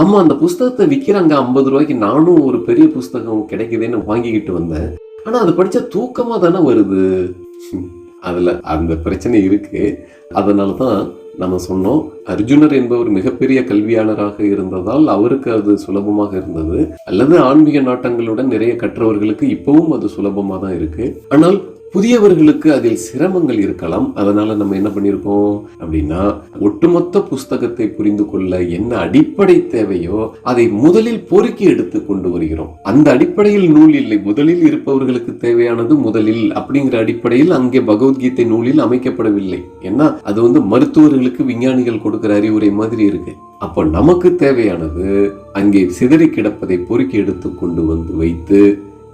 ஆமா அந்த புஸ்தகத்தை விக்கிறாங்க ஐம்பது ரூபாய்க்கு நானும் ஒரு பெரிய புஸ்தகம் கிடைக்குதுன்னு வாங்கிக்கிட்டு வந்தேன். ஆனா அது படிச்சா தூக்கமா தானே வருது? அதுல அந்த பிரச்சனை இருக்கு. அதனால தான் நம்ம சொன்னோம் அர்ஜுனர் என்பவர் மிகப்பெரிய கல்வியாளராக இருந்ததால் அவருக்கு அது சுலபமாக இருந்தது. அல்லது ஆன்மீக நாட்டங்களுடன் நிறைய கற்றவர்களுக்கு இப்பவும் அது சுலபமாக தான் இருக்கு. ஆனால் புதியவர்களுக்கு அதில் சிரமங்கள் இருக்கலாம். அதனால நம்ம என்ன பண்ணியிருக்கோம் அப்படின்னா ஒட்டுமொத்த புஸ்தகத்தை புரிந்து கொள்ள என்ன அடிப்படை தேவையோ அதை முதலில் பொறுக்கி எடுத்து கொண்டு வருகிறோம். அந்த அடிப்படையில் நூல் இல்லை. முதலில் இருப்பவர்களுக்கு தேவையானது முதலில் அப்படிங்கிற அடிப்படையில் அங்கே பகவத்கீதை நூலில் அமைக்கப்படவில்லை. ஏன்னா அது வந்து மருத்துவர்களுக்கு விஞ்ஞானிகள் கொடுக்கிற அறிவுரை மாதிரி இருக்கு. அப்போ நமக்கு தேவையானது அங்கே சிதறி கிடப்பதை பொறுக்கி எடுத்து கொண்டு வந்து வைத்து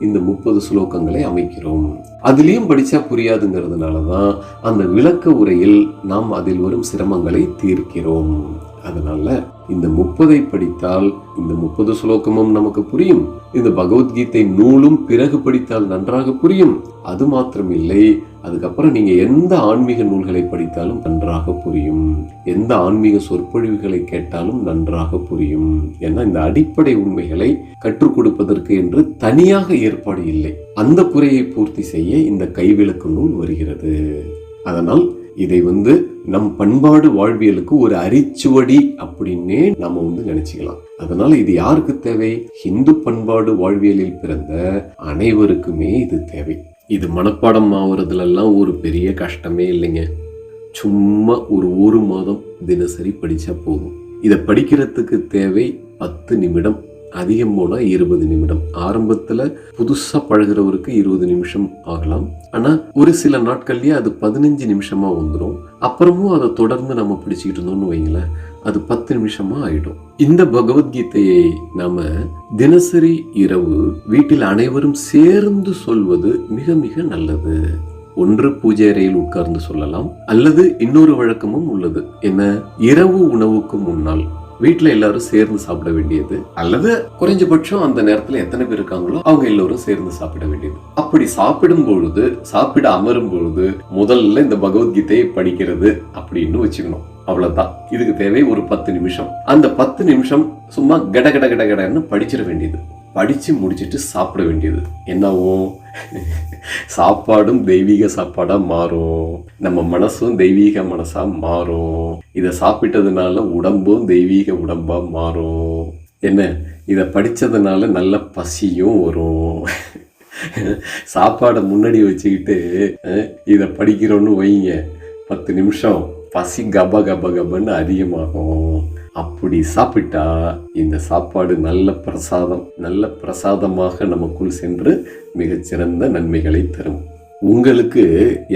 இந்த முப்பது ஸ்லோகங்களை அமைக்கிறோம். அதுலேயும் படிச்சா புரியாதுங்கிறதுனால தான் அந்த விளக்க உரையில் நாம் அதில் வரும் சிரமங்களை தீர்க்கிறோம். அதனால இந்த முப்பதை படித்தால் இந்த முப்பது ஸ்லோகமும் நமக்கு புரியும். இந்த பகவத்கீதை நூலும் பிறகு படித்தால் நன்றாக புரியும். அது மாத்திரமில்லை அதுக்கப்புறம் நீங்க எந்த ஆன்மீக நூல்களை படித்தாலும் நன்றாக புரியும். எந்த ஆன்மீக சொற்பொழிவுகளை கேட்டாலும் நன்றாக புரியும். ஏன்னா இந்த அடிப்படை உண்மைகளை கற்றுக் கொடுப்பதற்கு என்று தனியாக ஏற்பாடு இல்லை. அந்த குறையை பூர்த்தி செய்ய இந்த கைவிளக்கு நூல் வருகிறது. அதனால் இதை வந்து நம் பண்பாடு வாழ்வியலுக்கு ஒரு அரிச்சுவடி அப்படின்னே நாம வந்து நினைச்சுக்கலாம். அதனால இது யாருக்கு தேவை? ஹிந்து பண்பாடு வாழ்வியலில் பிறந்த அனைவருக்குமே இது தேவை. இது மனப்பாடம் ஆகுறதுல ஒரு பெரிய கஷ்டமே இல்லைங்க. சும்மா ஒரு ஒரு மாதம் தினசரி படிச்சா போதும். இதை படிக்கிறதுக்கு தேவை பத்து நிமிடம். அதிகம் போனால் இருபது நிமிடம். ஆரம்பத்துல புதுசா பழகுறவருக்கு இருபது நிமிஷம் ஆகலாம். ஆனா ஒரு சில நாட்கள்லயே அது பதினஞ்சு நிமிஷமா வந்துடும் அப்புறமும் அதை தொடர்ந்து நம்ம பிடிச்சிக்கிட்டு இருந்தோம்னு வைங்களேன் அது பத்து நிமிஷமா ஆயிடும். இந்த பகவத்கீதையை நாம தினசரி இரவு வீட்டில் அனைவரும் சேர்ந்து சொல்வது மிக மிக நல்லது. ஒன்று பூஜை அறையில் உட்கார்ந்து சொல்லலாம். அல்லது இன்னொரு வழக்கமும் உள்ளது. என்ன? இரவு உணவுக்கு முன்னால் வீட்டில் எல்லாரும் சேர்ந்து சாப்பிட வேண்டியது அல்லது குறைஞ்சபட்சம் அந்த நேரத்துல எத்தனை பேர் இருக்காங்களோ அவங்க எல்லோரும் சேர்ந்து சாப்பிட வேண்டியது. அப்படி சாப்பிடும் பொழுது சாப்பிட அமரும் பொழுது முதல்ல இந்த பகவத்கீதையை படிக்கிறது அப்படின்னு வச்சுக்கணும். அவ்வளவுதான். இதுக்கு தேவை ஒரு பத்து நிமிஷம். அந்த பத்து நிமிஷம் சும்மா கட கட கட கடன்னு படிச்சிட வேண்டியது. படித்து முடிச்சுட்டு சாப்பிட வேண்டியது. என்னாகும் சாப்பாடும் தெய்வீக சாப்பாடாக மாறும். நம்ம மனசும் தெய்வீக மனசாக மாறும். இதை சாப்பிட்டதுனால உடம்பும் தெய்வீக உடம்பாக மாறும். என்ன? இதை படித்ததுனால நல்ல பசியும் வரும். சாப்பாடை முன்னாடி வச்சுக்கிட்டு இதை படிக்கிறோன்னு வைங்க. பத்து நிமிஷம் பசி கப கப கபன்னு அதிகமாகும். அப்படி சாப்பிட்டா இந்த சாப்பாடு நல்ல பிரசாதம் நல்ல பிரசாதமாக நமக்குள் சென்று மிகச்சிறந்த நன்மைகளை தரும். உங்களுக்கு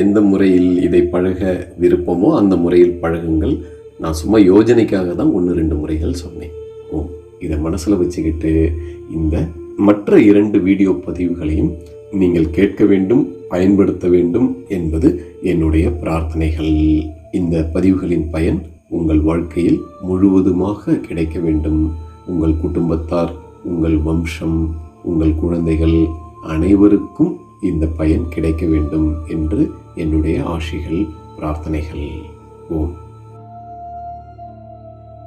எந்த முறையில் இதை பழக விருப்பமோ அந்த முறையில் பழகுங்கள். நான் சும்மா யோஜனைக்காக தான் ஒன்று ரெண்டு முறைகள் சொன்னேன். ஓ இதை மனசில் வச்சுக்கிட்டு இந்த மற்ற இரண்டு வீடியோ பதிவுகளையும் நீங்கள் கேட்க வேண்டும் பயன்படுத்த வேண்டும் என்பது என்னுடைய பிரார்த்தனைகள். இந்த பதிவுகளின் பயன் உங்கள் வாழ்க்கையில் முழுவதுமாக கிடைக்க வேண்டும். உங்கள் குடும்பத்தார் உங்கள் வம்சம் உங்கள் குழந்தைகள் அனைவருக்கும் இந்த பயன் கிடைக்க வேண்டும் என்று என்னுடைய ஆசைகள் பிரார்த்தனைகள். ஓம்.